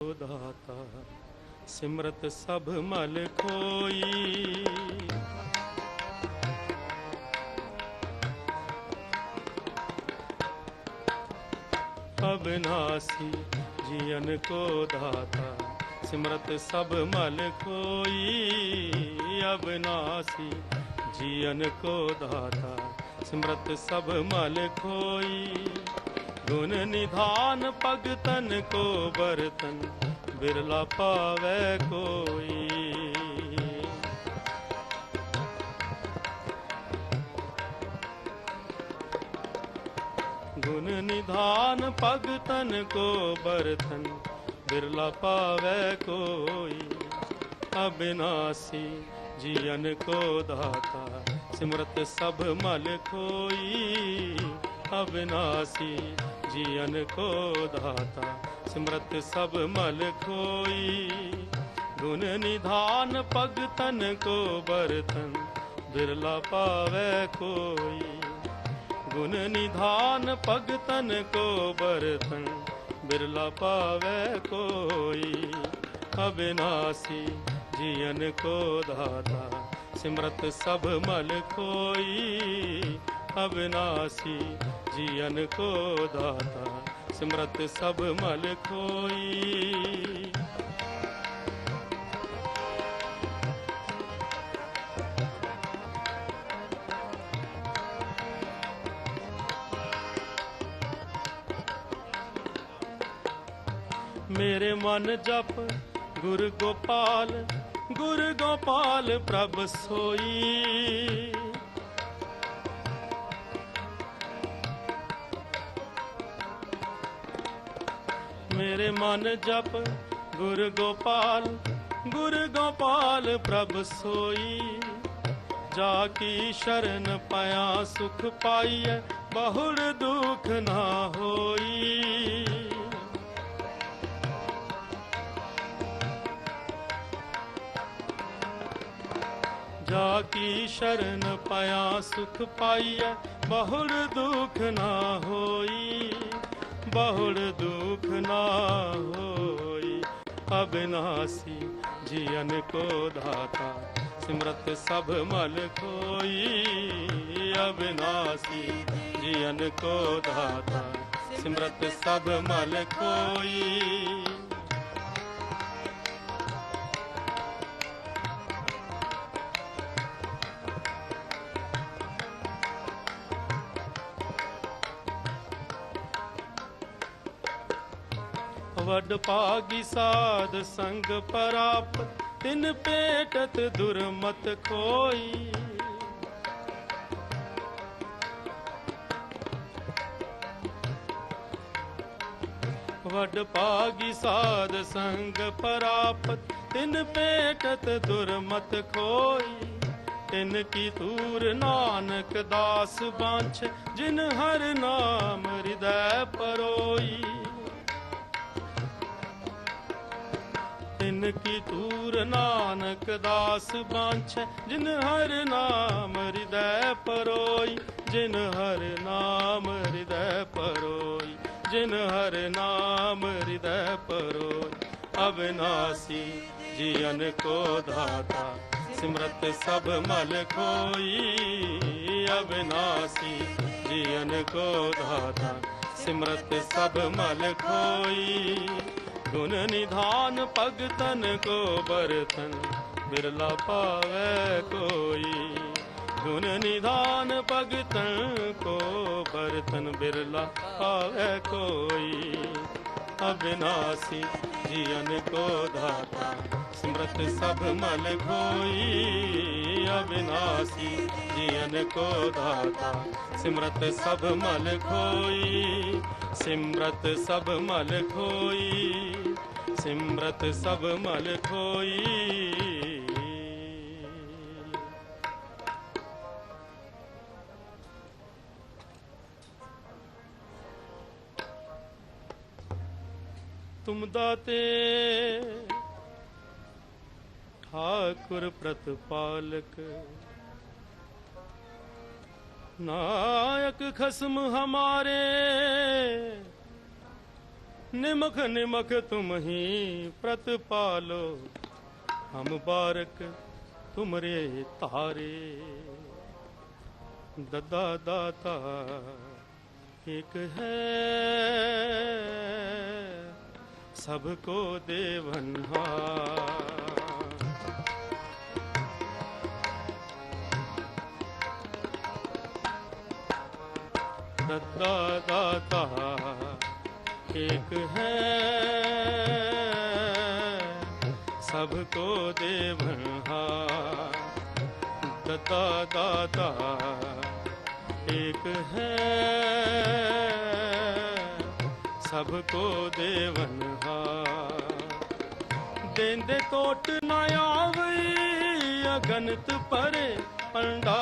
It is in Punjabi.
ਦਾਤਾ ਸਿਮਰਤ ਸਭ ਮਲ ਕੋਈ ਅਬਨਾਸੀ ਜੀਵਨ ਕੋ ਦਾਤਾ, ਸਿਮਰਤ ਸਭ ਮਲ ਖੋਈ। ਅਬਨਾਸੀ ਜੀਵਨ ਕੋ ਦਾਤਾ, ਸਿਮਰਤ ਸਭ ਮਲ ਖੋਈ। ਗੁਣ ਨਿਧਾਨ ਭਗਤਨ ਕੋ ਬਰਤਨ ਬਿਰਲਾ ਪਾਵੇ ਕੋਈ। ਗੁਣ ਨਿਧਾਨ ਭਗਤਨ ਕੋ ਬਰਤਨ ਬਿਰਲਾ ਪਾਵੇ ਕੋਈ। ਅਬਿਨਾਸੀ ਜੀਵਨ ਕੋ ਦਾਤਾ, ਸਿਮਰਤ ਸਭ ਮਲ ਕੋਈ ਅਬਿਨਾਸੀ ਜੀਵਨ ਕੋ ਦਾਤਾ, ਸਿਮਰਤ ਸਭ ਮਲ ਖੋਈ। ਗੁਣ ਨਿਧਾਨ ਭਗਤਨ ਕੋ ਬਰਤਨ ਬਿਰਲਾ ਪਾਵੇ ਕੋਈ। ਗੁਣ ਨਿਧਾਨ ਭਗਤਨ ਕੋ ਬਰਤਨ ਬਿਰਲਾ ਪਾਵੇ ਕੋਈ। ਅਬਿਨਾਸੀ ਜੀਵਨ ਕੋ ਦਾਤਾ, ਸਿਮਰਤ ਸਭ ਮਲ ਕੋਈ ਅਬਿਨਾਸੀ ਜੀਵਨ ਕੋ ਦਾਤਾ ਸਿਮਰਤ ਸਭ ਮਲ ਖੋਈ ਮੇਰੇ ਮਨ ਜਪ ਗੁਰ ਗੋਪਾਲ ਗੁਰ ਗੋਪਾਲ ਪ੍ਰਭ ਸੋਈ ਮੇਰੇ ਮਨ ਜਪ, ਗੁਰ ਗੋਪਾਲ ਗੁਰ ਗੋਪਾਲ ਪ੍ਰਭ ਸੋਈ। ਜਾ ਕੀ ਸ਼ਰਨ ਪਾਇਆ ਸੁਖ ਪਾਈਐ, ਬਹੁੜ ਦੁਖ ਨਾ ਹੋਈ। ਜਾ ਕੀ ਸ਼ਰਨ ਪਾਇਆ ਸੁਖ ਪਾਈਐ, ਬਹੁੜ ਦੁਖ ਨਾ ਹੋਈ। ਬਹੁੜ ਦੁਖ ਨਾ ਹੋਈ। ਅਬਿਨਾਸੀ ਜੀਵਨ ਕੋ ਦਾਤਾ, ਸਿਮਰਤ ਸਭ ਮਲ ਕੋਈ ਅਬਿਨਾਸੀ ਜੀਵਨ ਕੋ ਦਾਤਾ, ਸਿਮਰਤ ਸਭ ਮਲ ਕੋਈ ਵਡ ਭਾਗੀ ਸਾਧ ਸੰਗ ਪਰਾਪ ਤਿਨ ਪੇਟਤ ਦੁਰਮਤ ਖੋਈ। ਵਡ ਭਾਗੀ ਸਾਧ ਸੰਗ ਪਰਾਪਤ, ਤਿਨ ਪੇਟਤ ਦੁਰਮਤ ਖੋਈ। ਤਿਨ ਕੀ ਤੂਰ ਨਾਨਕ ਦਾਸ ਬਾਂਛ, ਜਿਨ ਹਰ ਨਾਮ ਹਿਰਦੈ ਪਰੋਈ। ਤਿਨ ਕੀ ਤੂਰ ਨਾਨਕ ਦਾਸ ਬਾਂਛ, ਜਿਨ ਹਰ ਨਾਮ ਹਿਰਦੈ ਪਰੋਈ, ਜਿਨ ਹਰ ਨਾਮ ਹਿਰਦੈ ਪਰੋਈ, ਜਿਨ ਹਰ ਨਾਮ ਹਿਰਦੈ ਪਰੋਈ। ਅਬਿਨਾਸੀ ਜੀਵਨ ਕੋ ਦਾਤਾ ਸਿਮਰਤ ਸਭ ਮਲ ਖੋਈ। ਅਬਿਨਾਸੀ ਜੀਵਨ ਕੋ ਦਾਤਾ ਸਿਮਰਤ ਸਭ ਮਲ ਕੋਈ ਗੁਣ ਨਿਧਾਨ ਭਗਤਨ ਕੋ ਬਰਤਨ, ਬਿਰਲਾ ਪਾਵੇ ਕੋਈ। ਗੁਣ ਨਿਧਾਨ ਭਗਤਨ ਕੋ ਬਰਤਨ, ਬਿਰਲਾ ਪਾਵੇ ਕੋਈ। ਅਬਿਨਾਸੀ ਜੀਵਨ ਕੋ ਦਾਤਾ, ਸਿਮਰਤ ਸਭ ਮਲ ਖੋਈ। ਅਬਿਨਾਸੀ ਜੀਵਨ ਕੋ ਦਾਤਾ, ਸਿਮਰਤ ਸਭ ਮਲ ਖੋਈ। ਸਿਮਰਤ ਸਭ ਮਲ ਖੋਈ। ਸਿਮਰਤ ਸਭ ਮਲ ਖੋਈ। ਤੁਮ ਦਾਤੇ ਠਾਕੁਰ ਪ੍ਰਤਪਾਲਕ ਨਾਇਕ ਖਸਮ ਹਮਾਰੇ। ਨਿਮਖ ਨਿਮਖ ਤੁਮ ਹੀ ਪ੍ਰਤਪਾਲੋ, ਹਮ ਬਾਰਕ ਤੁਮਰੇ ਧਾਰੇ। ਦਦਾ ਦਾਤਾ ਇੱਕ ਹੈ, ਸਭ ਕੋ ਦੇਵਨਹਾਰ ਦਦਾ ਦਾਤਾ ਇੱਕ ਹੈ ਸਭ ਕੋ ਦੇਵਨਹਾਰ ਦਤਾ ਦਾਤਾ ਇੱਕ ਹੈ ਸਭ ਕੋ ਦੇਵਨਹਾਰ ਦੇਂਦੇ ਟੋਟ ਨਾ ਆਵਈ ਅਗਨਤ ਪਰੇ ਪੰਡਾ